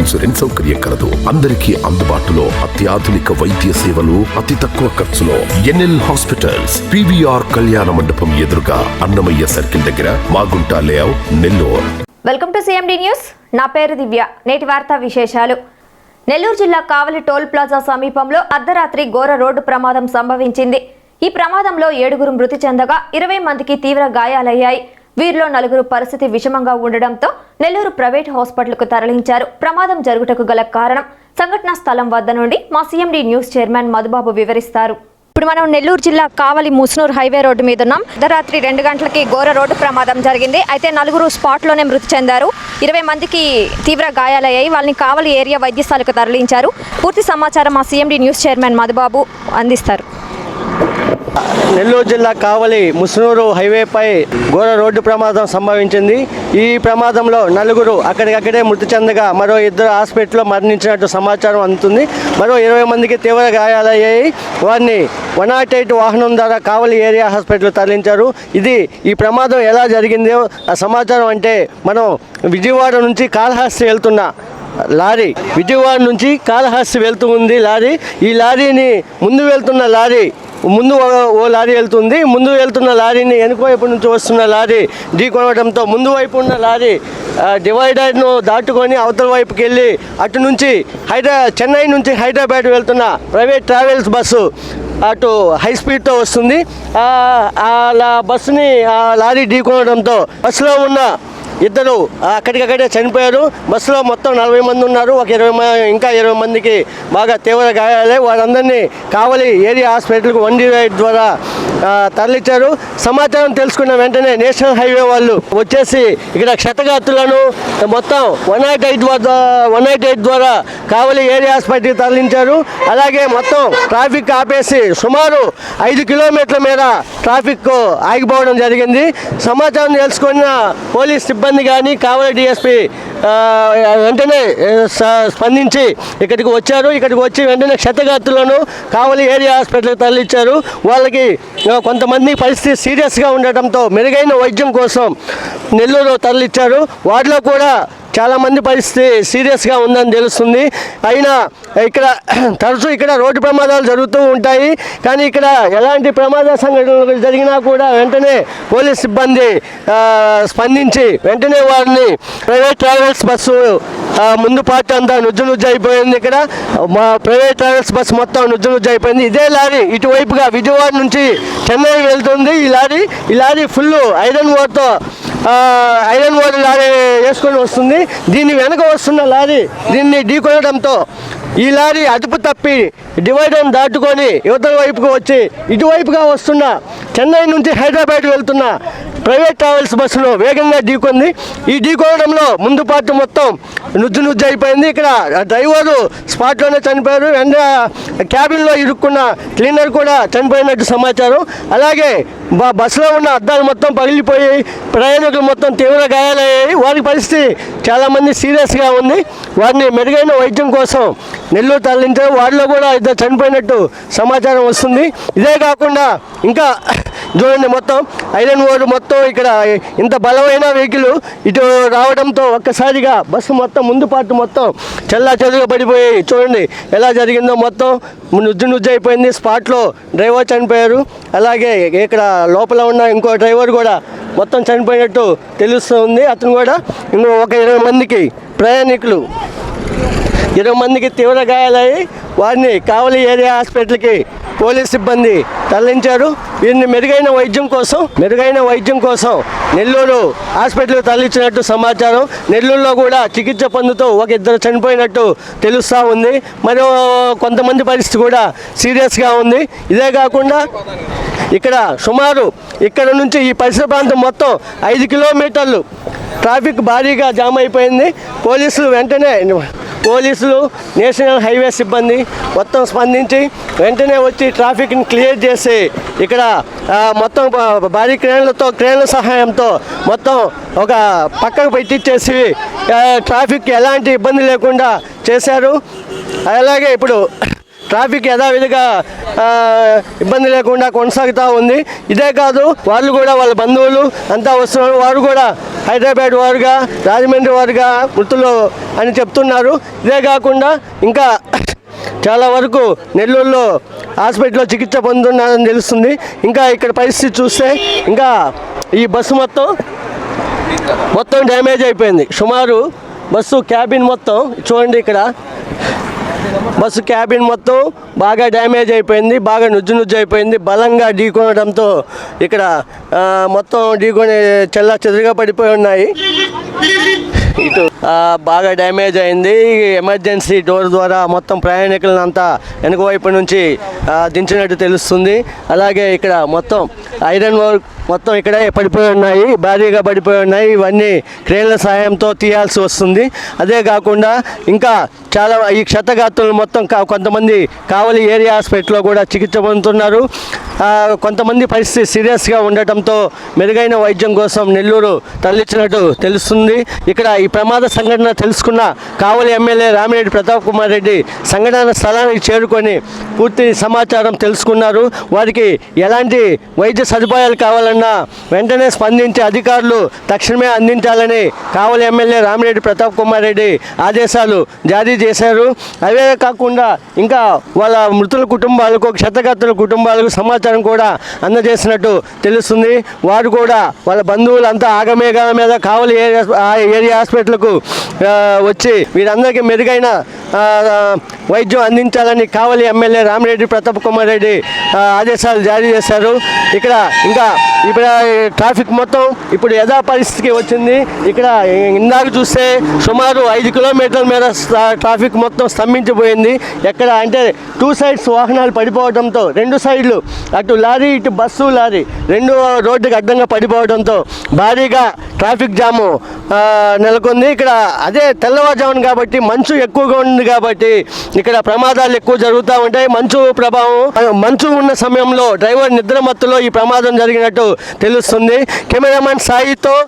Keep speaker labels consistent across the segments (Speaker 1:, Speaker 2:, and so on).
Speaker 1: Insurance సౌకర్యం కలదు. అందరికీ అందుబాటులో అత్యాధునిక వైద్య సేవలు అతి తక్కువ ఖర్చులో ఎన్ఎల్ హాస్పిటల్స్ పివిఆర్ కళ్యాణ మండపం ఎదురుగా అన్నమయ్య సర్కిల్ దగ్గర Magunta layout Nellore.
Speaker 2: Welcome to CMD news. నా పేరు దివ్య. నేటి వార్తా విశేషాలు. నెల్లూరు జిల్లా కావలి టోల్ ప్లాజా సమీపంలో అర్ధరాత్రి ఘోర రోడ్డు ప్రమాదం సంభవించింది. ఈ ప్రమాదంలో ఏడుగురు మృతి చెందగా ఇరవై మందికి తీవ్ర గాయాలయ్యాయి. వీరిలో నలుగురు పరిస్థితి విషమంగా ఉండడంతో నెల్లూరు ప్రైవేట్ హాస్పిటల్కు తరలించారు. ప్రమాదం జరుగుటకు గల కారణం సంఘటనా స్థలం వద్ద నుండి మా సీఎండీ న్యూస్ చైర్మన్ మధుబాబు వివరిస్తారు. ఇప్పుడు మనం నెల్లూరు జిల్లా కావలి ముస్నూర్ హైవే రోడ్డు మీద ఉన్నాం. అర్ధరాత్రి రెండు గంటలకి ఘోర రోడ్డు ప్రమాదం జరిగింది. అయితే నలుగురు స్పాట్లోనే మృతి చెందారు. ఇరవై మందికి తీవ్ర గాయాలయ్యాయి. వాళ్ళని కావలి ఏరియా వైద్యశాలకు తరలించారు. పూర్తి సమాచారం మా సీఎండి న్యూస్ చైర్మన్ మధుబాబు అందిస్తారు.
Speaker 3: నెల్లూరు జిల్లా కావలి ముసునూరు హైవేపై ఘోర రోడ్డు ప్రమాదం సంభవించింది. ఈ ప్రమాదంలో నలుగురు అక్కడికక్కడే మృతి చెందగా మరో ఇద్దరు హాస్పిటల్లో మరణించినట్టు సమాచారం అందుతుంది. మరో ఇరవై మందికి తీవ్ర గాయాలయ్యాయి. వారిని వన్ నాట్ ఎయిట్ వాహనం ద్వారా కావలి ఏరియా హాస్పిటల్ తరలించారు. ఇది ఈ ప్రమాదం ఎలా జరిగిందో ఆ సమాచారం అంటే మనం విజయవాడ నుంచి కాళహస్తి వెళ్తున్న లారీ విజయవాడ నుంచి కాళహస్తి వెళ్తూ ఉంది లారీ. ఈ లారీని ముందు వెళ్తున్న లారీ ముందు ఓ- లారీ వెళ్తుంది. ముందు వెళ్తున్న లారీని వెనుక వైపు నుంచి వస్తున్న లారీ ఢీకొనడంతో ముందు వైపు ఉన్న లారీ డివైడర్ను దాటుకొని అవతల వైపుకి వెళ్ళి అటు నుంచి హైదరా చెన్నై నుంచి హైదరాబాద్ వెళ్తున్న ప్రైవేట్ ట్రావెల్స్ బస్సు అటు హై స్పీడ్తో వస్తుంది. ఆ బస్సుని ఆ లారీ ఢీకొనడంతో బస్సులో ఉన్న ఇద్దరు అక్కడికక్కడే చనిపోయారు. బస్సులో మొత్తం నలభై మంది ఉన్నారు. ఒక ఇరవై ఇంకా ఇరవై మందికి బాగా తీవ్ర గాయాలే వారందరినీ కావలి ఏరియా హాస్పిటల్కి వన్ జీరో ద్వారా తరలించారు సమాచారం తెలుసుకున్న వెంటనే నేషనల్ హైవే వాళ్ళు వచ్చేసి ఇక్కడ క్షతగాత్రులను మొత్తం one nought eight one nought eight ద్వారా కావలి ఏరియా హాస్పిటల్కి తరలించారు. అలాగే మొత్తం ట్రాఫిక్ ఆపేసి సుమారు ఐదు కిలోమీటర్ల మేర ట్రాఫిక్ ఆగిపోవడం జరిగింది. సమాచారం తెలుసుకున్న పోలీస్ సిబ్బంది కానీ కావలి డిఎస్పి వెంటనే స్పందించి ఇక్కడికి వచ్చారు. ఇక్కడికి వచ్చి వెంటనే క్షతగాత్రులను కావలి ఏరియా హాస్పిటల్కి తరలించారు వాళ్ళకి కొంతమంది పరిస్థితి సీరియస్గా ఉండటంతో మెరుగైన వైద్యం కోసం నెల్లూరు తరలించారు వాటిలో కూడా చాలామంది పరిస్థితి సీరియస్గా ఉందని తెలుస్తుంది. అయినా ఇక్కడ తరచూ ఇక్కడ రోడ్డు ప్రమాదాలు జరుగుతూ ఉంటాయి. కానీ ఇక్కడ ఎలాంటి ప్రమాద సంఘటనలు జరిగినా కూడా వెంటనే పోలీస్ సిబ్బంది స్పందించి వెంటనే వారిని ప్రైవేట్ ట్రావెల్స్ బస్సు ముందు పార్ట్ అంతా నుజ్జు నుజ్జు అయిపోయింది ఇక్కడ. మా ప్రైవేట్ ట్రావెల్స్ బస్సు మొత్తం నుజ్జు నుజ్జు అయిపోయింది ఇదే లారీ ఇటువైపుగా విజయవాడ నుంచి చెన్నై వెళ్తుంది. ఈ లారీ ఈ లారీ ఫుల్ ఐరన్ ఓర్తో ఐరన్ ఓర్ లారీ వేసుకొని వస్తుంది. దీన్ని వెనక వస్తున్న లారీ దీన్ని ఢీకొనడంతో ఈ లారీ అదుపు తప్పి డివైడర్ దాటుకొని యువతల వైపుకు వచ్చి ఇటువైపుగా వస్తున్న చెన్నై నుంచి హైదరాబాద్ వెళ్తున్న ప్రైవేట్ ట్రావెల్స్ బస్సులో వేగంగా ఢీకొంది. ఈ ఢీకొనడంలో ముందు పార్టీ మొత్తం నుజ్జు నుజ్జు అయిపోయింది. ఇక్కడ డ్రైవరు స్పాట్లోనే చనిపోయారు. అండ్ క్యాబిన్లో ఇరుక్కున్న క్లీనర్ కూడా చనిపోయినట్టు సమాచారం. అలాగే బ- బస్సులో ఉన్న అద్దాలు మొత్తం పగిలిపోయి ప్రయాణికులు మొత్తం తీవ్ర గాయాలయ్యాయి. వారి పరిస్థితి చాలామంది సీరియస్గా ఉంది. వారిని మెరుగైన వైద్యం కోసం నెల్లూరు తరలించారు. వారిలో కూడా ఇద్దరు చనిపోయినట్టు సమాచారం వస్తుంది. ఇదే కాకుండా ఇంకా చూడండి మొత్తం ఐరన్ ఓడ్ మొత్తం ఇక్కడ ఇంత బలమైన వెహికల్ ఇటు రావడంతో ఒక్కసారిగా బస్సు మొత్తం ముందు పాటు మొత్తం చల్లా చెదురుగా పడిపోయి చూడండి ఎలా జరిగిందో మొత్తం నుజ్జు నుజ్జు అయిపోయింది. స్పాట్లో డ్రైవర్ చనిపోయారు. అలాగే ఇక్కడ లోపల ఉన్న ఇంకో డ్రైవర్ కూడా మొత్తం చనిపోయినట్టు తెలుస్తుంది. అతను కూడా ఇంకో ఒక ఇరవై మందికి ప్రయాణికులు ఇరవై మందికి తీవ్ర గాయాలయ్యి వారిని కావలి ఏరియా హాస్పిటల్కి పోలీస్ సిబ్బంది తరలించారు. వీరిని మెరుగైన వైద్యం కోసం మెరుగైన వైద్యం కోసం నెల్లూరు హాస్పిటల్కి తరలించినట్టు సమాచారం. నెల్లూరులో కూడా చికిత్స పొందుతూ ఒక ఇద్దరు చనిపోయినట్టు తెలుస్తూ ఉంది. మరో కొంతమంది పరిస్థితి కూడా సీరియస్గా ఉంది. ఇదే కాకుండా ఇక్కడ సుమారు ఇక్కడ నుంచి ఈ పరిసర ప్రాంతం మొత్తం ఐదు కిలోమీటర్లు ట్రాఫిక్ భారీగా జామ్ అయిపోయింది. పోలీసులు వెంటనే పోలీసులు నేషనల్ హైవే సిబ్బంది మొత్తం స్పందించి వెంటనే వచ్చి ట్రాఫిక్ని క్లియర్ చేసి ఇక్కడ మొత్తం భారీ క్రేన్లతో క్రేన్ల సహాయంతో మొత్తం ఒక పక్కకు పెట్టించేసి ట్రాఫిక్ ఎలాంటి ఇబ్బంది లేకుండా చేశారు. అలాగే ఇప్పుడు ట్రాఫిక్ యథావిధిగా ఇబ్బంది లేకుండా కొనసాగుతూ ఉంది. ఇదే కాదు వాళ్ళు కూడా వాళ్ళ బంధువులు అంతా వస్తున్నారు. వారు కూడా హైదరాబాద్ వారుగా రాజమండ్రి వారుగా మృతులు అని చెప్తున్నారు. ఇదే కాకుండా ఇంకా చాలా వరకు నెల్లూరులో హాస్పిటల్లో చికిత్స పొందుతున్నారని తెలుస్తుంది. ఇంకా ఇక్కడ పరిస్థితి చూస్తే ఇంకా ఈ బస్సు మొత్తం మొత్తం డ్యామేజ్ అయిపోయింది. సుమారు బస్సు క్యాబిన్ మొత్తం చూడండి ఇక్కడ. బస్సు క్యాబిన్ మొత్తం బాగా డ్యామేజ్ అయిపోయింది బాగా నుజ్జు నుజ్జు అయిపోయింది. బలంగా ఢీకొనడంతో ఇక్కడ మొత్తం ఢీకొని చెల్లా చెదురుగా పడిపోయి ఉన్నాయి. ఇటు బాగా డ్యామేజ్ అయింది. ఎమర్జెన్సీ డోర్ ద్వారా మొత్తం ప్రయాణికులను అంతా వెనుక వైపు నుంచి దించినట్టు తెలుస్తుంది. అలాగే ఇక్కడ మొత్తం ఐరన్ వర్క్ మొత్తం ఇక్కడే పడిపోయి ఉన్నాయి భారీగా పడిపోయి ఉన్నాయి. ఇవన్నీ క్రేన్ల సహాయంతో తీయాల్సి వస్తుంది. అదే కాకుండా ఇంకా చాలా ఈ క్షతగాత్రులు మొత్తం కా- కొంతమంది కావలి ఏరియా హాస్పిటల్లో కూడా చికిత్స పొందుతున్నారు. కొంతమంది పరిస్థితి సీరియస్గా ఉండటంతో మెరుగైన వైద్యం కోసం నెల్లూరు తరలించినట్టు తెలుస్తుంది. ఇక్కడ ఈ ప్రమాద సంఘటన తెలుసుకున్న కావలి ఎమ్మెల్యే రామిరెడ్డి ప్రతాప్ కుమార్ రెడ్డి సంఘటన స్థలానికి చేరుకొని పూర్తి సమాచారం తెలుసుకున్నారు. వారికి ఎలాంటి వైద్య సదుపాయాలు కావాలన్న వెంటనే స్పందించి అధికారులు తక్షణమే అందించాలని కావలి ఎమ్మెల్యే రామిరెడ్డి ప్రతాప్ కుమార్ రెడ్డి ఆదేశాలు జారీ చేశారు. అవే కాకుండా ఇంకా వాళ్ళ మృతుల కుటుంబాలకు క్షతగాత్రుల కుటుంబాలకు సమాచారం కూడా అందజేసినట్టు తెలుస్తుంది. వారు కూడా వాళ్ళ బంధువులంతా ఆగమేఘాల మీద కావలి ఏరియా ఏరియా హాస్పిటల్కు వచ్చి వీరందరికీ మెరుగైన వైద్యం అందించాలని కావలి ఎమ్మెల్యే రామిరెడ్డి ప్రతాప్ కుమార్ రెడ్డి ఆదేశాలు జారీ చేశారు. ఇక్కడ ఇంకా ఇప్పుడు ట్రాఫిక్ మొత్తం ఇప్పుడు యథా పరిస్థితికి వచ్చింది. ఇక్కడ ఇందాక చూస్తే సుమారు ఐదు కిలోమీటర్ల మీద ట్రాఫిక్ మొత్తం స్తంభించిపోయింది. ఎక్కడ అంటే టూ సైడ్స్ వాహనాలు పడిపోవడంతో రెండు సైడ్లు అటు లారీ ఇటు బస్సు లారీ రెండు రోడ్డుకి అడ్డంగా పడిపోవడంతో భారీగా ట్రాఫిక్ జాము ఆ, నెలకొంది. ఇక్కడ అదే తెల్లవారుజామున కాబట్టి మంచు ఎక్కువగా ఉంది కాబట్టి ఇక్కడ ప్రమాదాలు ఎక్కువ జరుగుతూ ఉంటాయి. మంచు ప్రభావం మంచు ఉన్న సమయంలో డ్రైవర్ నిద్ర మత్తులో ఈ ప్రమాదం జరిగినట్టు తెలుస్తుంది. కెమెరామెన్ సాయితో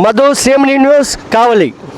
Speaker 3: మధు సీఎం న్యూస్ కావలి.